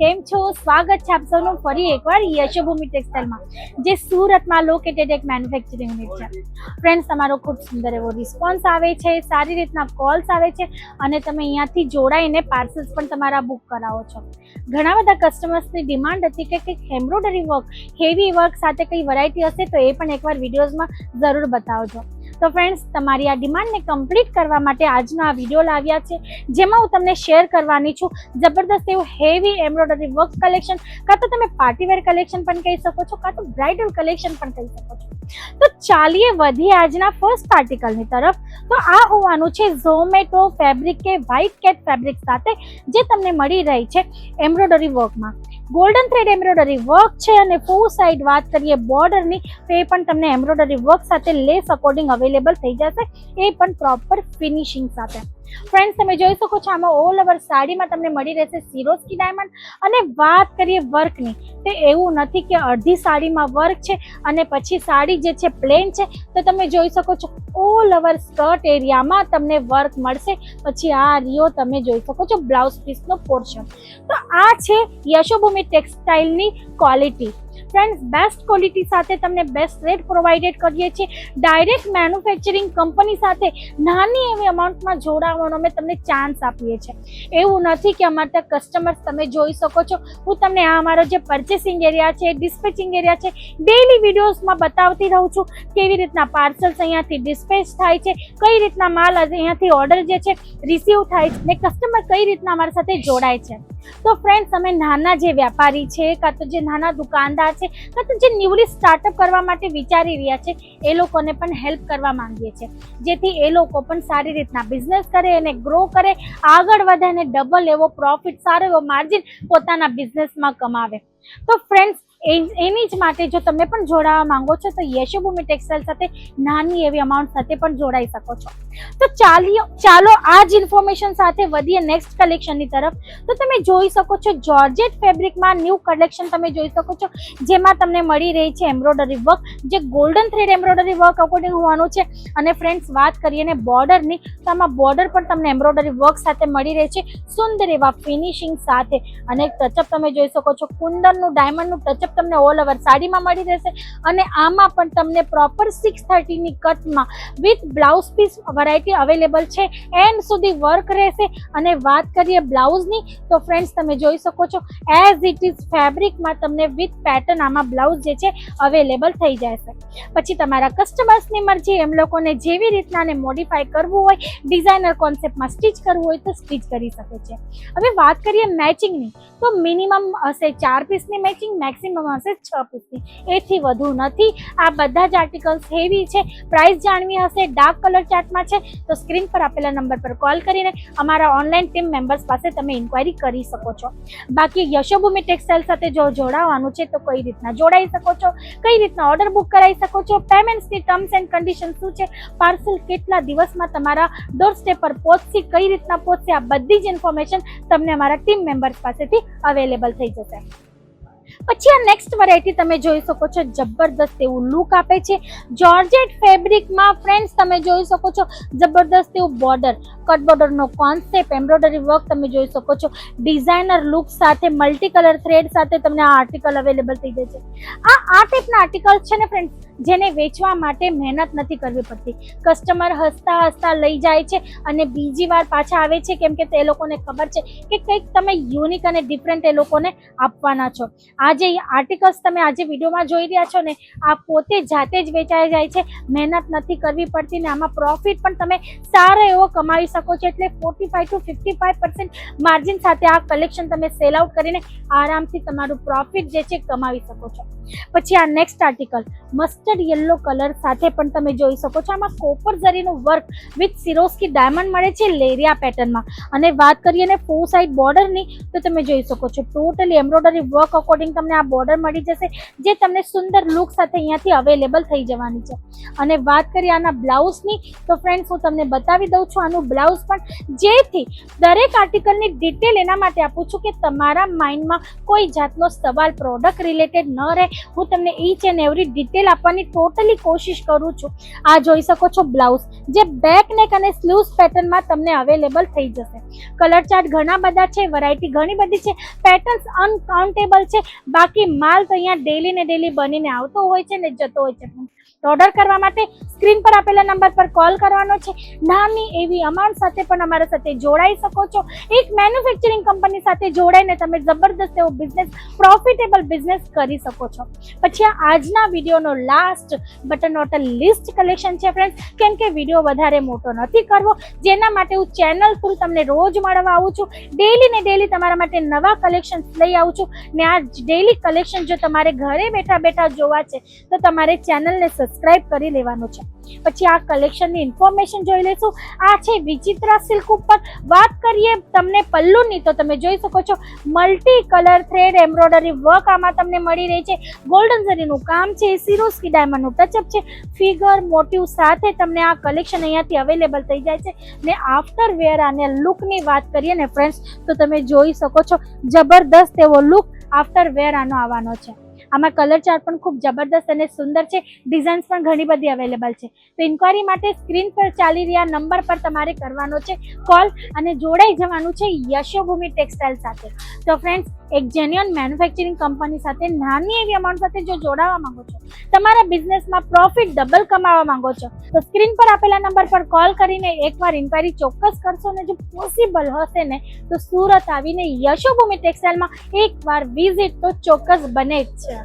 કેમ છો? સ્વાગત છે આપ સૌનું ફરી એકવાર યશોભૂમિ ટેક્સટાઇલમાં, જે સુરતમાં લોકેટેડ એક મેન્યુફેક્ચરિંગ યુનિટ છે. ફ્રેન્ડ્સ તમારો ખૂબ સુંદર એવો રિસ્પોન્સ આવે છે, સારી રીતના કોલ્સ આવે છે અને તમે અહીંયાથી જોડાઈને પાર્સલ્સ પણ તમારા બુક કરાવો છો. ઘણા બધા કસ્ટમર્સની ડિમાન્ડ હતી કે કંઈક એમ્બ્રોઇડરી વર્ક હેવી વર્ક સાથે કંઈ વેરાયટી હશે તો એ પણ એકવાર વિડીયોઝમાં જરૂર બતાવજો. તો ફ્રેન્ડ્સ તમારી આ ડિમાન્ડને કમ્પ્લીટ કરવા માટે આજનો આ વીડિયો લાવ્યા છે, જેમાં હું તમને શેર કરવાની છું. જબરદસ્ત એવું હેવી એમ્બ્રોઇડરી વર્ક કલેક્શન કાં તો તમે પાર્ટીવેર કલેક્શન પણ કહી શકો છો, કાં તો બ્રાઇડલ કલેક્શન પણ કહી શકો છો. તો ચાલીએ વધીએ આજના ફર્સ્ટ આર્ટિકલની તરફ. તો આ હોવાનું છે ઝોમેટો ફેબ્રિક કે વ્હાઇટ કેટ ફેબ્રિક સાથે, જે તમને મળી રહી છે એમ્બ્રોઇડરી વર્કમાં ગોલ્ડન થ્રેડ એમ્બ્રોડરી વર્ક છે અને ફૂ સાઈડ વાત કરીએ બોર્ડરની તો એ પણ તમને એમ્બ્રોડરી વર્ક સાથે લેસ અકોર્ડિંગ અવેલેબલ થઈ જશે. એ પણ પ્રોપર ફિનિશિંગ સાથે. ફ્રેન્ડ્સ તમે જોઈ શકો છો, આમાં ઓલ ઓવર સાડીમાં તમને મળી રહેશે સિરોસ્કી ડાયમંડ અને વાત કરીએ વર્કની તે એવું નથી કે અડધી સાડીમાં વર્ક છે અને પછી સાડી જે છે પ્લેન છે, તો તમે જોઈ શકો છો ઓલ ઓવર સ્કર્ટ એરિયામાં તમને વર્ક મળશે. પછી આ રિયો તમે જોઈ શકો છો બ્લાઉઝ પીસનો પોર્શન તો આ છે યશોભૂમિ ટેક્સટાઇલની ક્વોલિટી ફ્રેન્ડ્સ બેસ્ટ ક્વોલિટી સાથે તમને બેસ્ટ રેટ પ્રોવાઇડેડ કરીએ છીએ. ડાયરેક્ટ મેન્યુફેક્ચરિંગ કંપની સાથે નાની એવી અમાઉન્ટમાં જોડાવાનો અમે તમને ચાન્સ આપીએ છીએ. એવું નથી કે અમારા ત્યાં કસ્ટમર્સ તમે જોઈ શકો છો. હું તમને આ અમારો જે પરચેસિંગ એરિયા છે ડિસ્પેચિંગ એરિયા છે ડેઇલી વિડીયોઝમાં બતાવતી રહું છું. કેવી રીતના પાર્સલ્સ અહીંયાથી ડિસ્પેચ થાય છે, કઈ રીતના માલ અહીંયાથી ઓર્ડર જે છે રિસીવ થાય છે ને કસ્ટમર કઈ રીતના અમારી સાથે જોડાય છે. તો ફ્રેન્ડ્સ અમે નાના જે વેપારી છે, કાં તો જે નાના દુકાનદાર છે, કાં તો જે ન્યૂલી સ્ટાર્ટઅપ કરવા માટે વિચારી રહ્યા છે, એ લોકોને પણ હેલ્પ કરવા માંગીએ છીએ. જેથી એ લોકો પણ સારી રીતના બિઝનેસ કરે અને ગ્રો કરે, આગળ વધે અને ડબલ એવો પ્રોફિટ સારો એવો માર્જિન પોતાના બિઝનેસમાં કમાવે. તો ફ્રેન્ડ્સ એની જ માટે જો તમે પણ જોડાવા માંગો છો, તો યશોભૂમિ ટેક્સટાઇલ સાથે નાની એવી અમાઉન્ટ સાથે પણ જોડાઈ શકો છો. તો ચાલીઓ ચાલો આ જ ઇન્ફોર્મેશન સાથે વધીએ નેક્સ્ટ કલેક્શનની તરફ. તો તમે જોઈ શકો છો જોર્જેટ ફેબ્રિકમાં ન્યૂ કલેક્શન તમે જોઈ શકો છો, જેમાં તમને મળી રહી છે એમ્બ્રોઇડરી વર્ક જે golden thread embroidery work according હોવાનું છે. અને ફ્રેન્ડ્સ વાત કરીએ ને બોર્ડરની તો આમાં બોર્ડર પણ તમને એમ્બ્રોઇડરી વર્ક સાથે મળી રહે છે. સુંદર એવા ફિનિશિંગ સાથે. અને ટચઅપ તમે જોઈ શકો છો, કુંદનનું ડાયમંડનું ટચઅપ તમને ઓલ ઓવર સાડીમાં મળી રહેશે. અને આમાં પણ તમને પ્રોપર સિક્સ થર્ટીની કટમાં with blouse piece variety available છે. એન્ડ સુધી વર્ક રહેશે. અને વાત કરીએ બ્લાઉઝની તો ફ્રેન્ડ્સ તમે જોઈ શકો છો એઝ ઇટ ઇઝ ફેબ્રિકમાં તમને વિથ પેટર્ન આમાં બ્લાઉઝ જે છે અવેલેબલ થઈ જશે. પછી તમારા કસ્ટમર્સની મરજી, એમ લોકોને જેવી રીતના ને મોડિફાઈ કરવું હોય ડિઝાઇનર કોન્સેપ્ટમાં સ્ટિચ કરવું હોય તો સ્ટિચ કરી શકે છે. હવે વાત કરીએ મેચિંગની તો મિનિમમ હશે ચાર પીસની મેચિંગ મેક્સિમમ હશે છ પીસની એથી વધુ નથી. આ બધા જ આર્ટિકલ્સ હેવી છે. પ્રાઇસ જાણવી હશે ડાર્ક કલર ચાર્ટમાં છે, તો સ્ક્રીન પર આપેલા નંબર પર કોલ કરીને અમારા ઓનલાઈન ટીમ મેમ્બર્સ પાસે તમે ઇન્ક્વાયરી કરી શકો છો. બાકી યશોભૂમિ ટેક્સટાઇલ સાથે જો જોડાવાનું છે, તો કઈ રીતના જોડાઈ શકો છો? કઈ રીતના ઓર્ડર બુક કરાવી શકો છો? પેમેન્ટ્સની ટર્મ્સ એન્ડ કન્ડિશન શું છે? પાર્સલ કેટલા દિવસમાં તમારા ડોર સ્ટેપ પર પહોંચશે? કઈ રીતના પહોંચશે? આ બધી જ ઇન્ફોર્મેશન તમને અમારા ટીમ મેમ્બર્સ પાસેથી અવેલેબલ થઈ જશે. પછી આ નેક્સ્ટ વેરાયટી તમે જોઈ શકો છો, જબરદસ્ત એવું લુક આપે છે. જોર્જેટ ફેબ્રિકમાં ફ્રેન્ડ્સ તમે જોઈ શકો છો, જબરદસ્ત એવું બોર્ડર કટ બોર્ડરનો કોન્સેપ્ટ એમ્બ્રોઇડરી વર્ક તમે જોઈ શકો છો. ડિઝાઇનર લુક સાથે મલ્ટી કલર થ્રેડ સાથે તમને આ આર્ટિકલ અવેલેબલ થઈ જશે આ આ ટાઈપના આર્ટિકલ છે ને ફ્રેન્ડ્સ જેને વેચવા માટે મહેનત નથી કરવી પડતી. કસ્ટમર હસતા હસતા લઈ જાય છે અને બીજી વાર પાછા આવે છે, કેમ કે તે લોકોને ખબર છે કે કંઈક તમે યુનિક અને ડિફરન્ટ એ લોકોને આપવાના છો. આ જે આર્ટિકલ્સ તમે આજે વિડીયોમાં જોઈ રહ્યા છો ને, આ પોતે જાતે જ વેચાઈ જાય છે, મહેનત નથી કરવી પડતી ને આમાં પ્રોફિટ પણ તમે સારો એવો કમાવી શકો છો. એટલે forty five to fifty five percent margin સાથે આ કલેક્શન તમે સેલ આઉટ કરીને આરામથી તમારું પ્રોફિટ જે છે કમાવી શકો છો. પછી આ next article mustard yellow colour સાથે પણ તમે જોઈ શકો છો. આમાં કોપર ઝરીનું વર્ક વિથ સિરોસ્કી ડાયમંડ મળે છે લેરિયા પેટર્નમાં અને વાત કરીએ ને ફોર સાઇડ બોર્ડરની તો તમે જોઈ શકો છો. ટોટલી એમ્બ્રોઇડરી વર્ક અકોર્ડિંગ તમને આ બોર્ડર મળી જશે, જે તમને સુંદર લુક સાથે અહીંયાથી અવેલેબલ થઈ જવાની છે. અને વાત કરીએ આના બ્લાઉઝની તો ફ્રેન્ડ્સ હું તમને બતાવી દઉં છું આનું બ્લાઉઝ પણ. જેથી દરેક આર્ટિકલની ડિટેલ એના માટે આપું છું કે તમારા માઇન્ડમાં કોઈ જાતનો સવાલ પ્રોડક્ટ રિલેટેડ ન રહે. હું તમને ઈચ એન્ડ એવરી ડિટેલ આપવાની આપવાની ટોટલી કોશિશ કરું છું. આ જોઈ શકો છો બ્લાઉઝ, જે બેક, નેક અને સ્લીવ્સ પેટર્નમાં તમને અવેલેબલ થઈ જશે. કલર ચાર્ટ ઘણા બધા છે વેરાયટી ઘણી બધી છે પેટર્ન્સ અનકાઉન્ટેબલ છે. બાકી માલ તો અહીંયા ડેલી ને ડેલી બનીને આવતો હોય છે ને જતો હોય છે. તો ઓર્ડર કરવા માટે સ્ક્રીન પર આપેલા નંબર પર કોલ કરવાનો છે. નાની એવી અમાઉન્ટ સાથે પણ અમારા સાથે જોડાઈ શકો છો. એક મેન્યુફેક્ચરિંગ કંપની સાથે જોડાઈને તમે જબરદસ્ત એવો બિઝનેસ પ્રોફિટેબલ બિઝનેસ કરી શકો છો. પછી આ આજના વિડીયોનો last but not least collection છે ફ્રેન્ડ્સ કેમ કે વીડિયો વધારે મોટો નથી કરવો. જેના માટે હું ચેનલ થ્રુ તમને રોજ મળવા આવું છું. ડેલી ને ડેલી તમારા માટે નવા કલેક્શન લઈ આવું છું. ને આ ડેલી કલેક્શન જો તમારે ઘરે બેઠા બેઠા જોવા છે, તો તમારે ચેનલને સબસ્ક્રાઇબ કરી લેવાનું છે. પછી આ કલેક્શનની ઇન્ફોર્મેશન જોઈ લઈશું. આ છે વિચિત્રા સિલ્ક ઉપર વાત કરીએ તમને પલ્લુની, તો તમે જોઈ શકો છો multi colour thread embroidery work આમાં તમને મળી રહી છે. ગોલ્ડન ઝરીનું કામ છે સિરોસ્કી ડાયમંડનું ટચઅપ છે. ફિગર મોટિવ સાથે તમને આ કલેક્શન અહીંયાથી અવેલેબલ થઈ જાય છે. ને આફ્ટર વેર આને લુકની વાત કરીએ ને ફ્રેન્ડ્સ તો તમે જોઈ શકો છો જબરદસ્ત એવો લુક આફ્ટર વેર આનો આવવાનો છે. આમાં કલર ચાર્ટ પણ ખૂબ જબરદસ્ત અને સુંદર છે. ડિઝાઇન્સ પણ ઘણી બધી અવેલેબલ છે. તો ઇન્ક્વાયરી માટે સ્ક્રીન પર ચાલી રહ્યા નંબર પર તમારે કરવાનો છે. કોલ અને જોડાઈ જવાનું છે યશોભૂમિ ટેક્સટાઇલ સાથે. તો ફ્રેન્ડ્સ એક જેન્યુઅન મેન્યુફેક્ચરિંગ કંપની સાથે, નાની એવી અમાઉન્ટ સાથે જો જોડાવા માંગો છો, તમારા બિઝનેસમાં પ્રોફિટ ડબલ કમાવા માંગો છો, તો સ્ક્રીન પર આપેલા નંબર પર કોલ કરીને એકવાર ઇન્ક્વાયરી ચોક્કસ કરશો ને જો પોસિબલ હશે ને, તો સુરત આવીને યશોભૂમિ ટેક્સટાઇલમાં એકવાર વિઝિટ તો ચોક્કસ બને જ છે.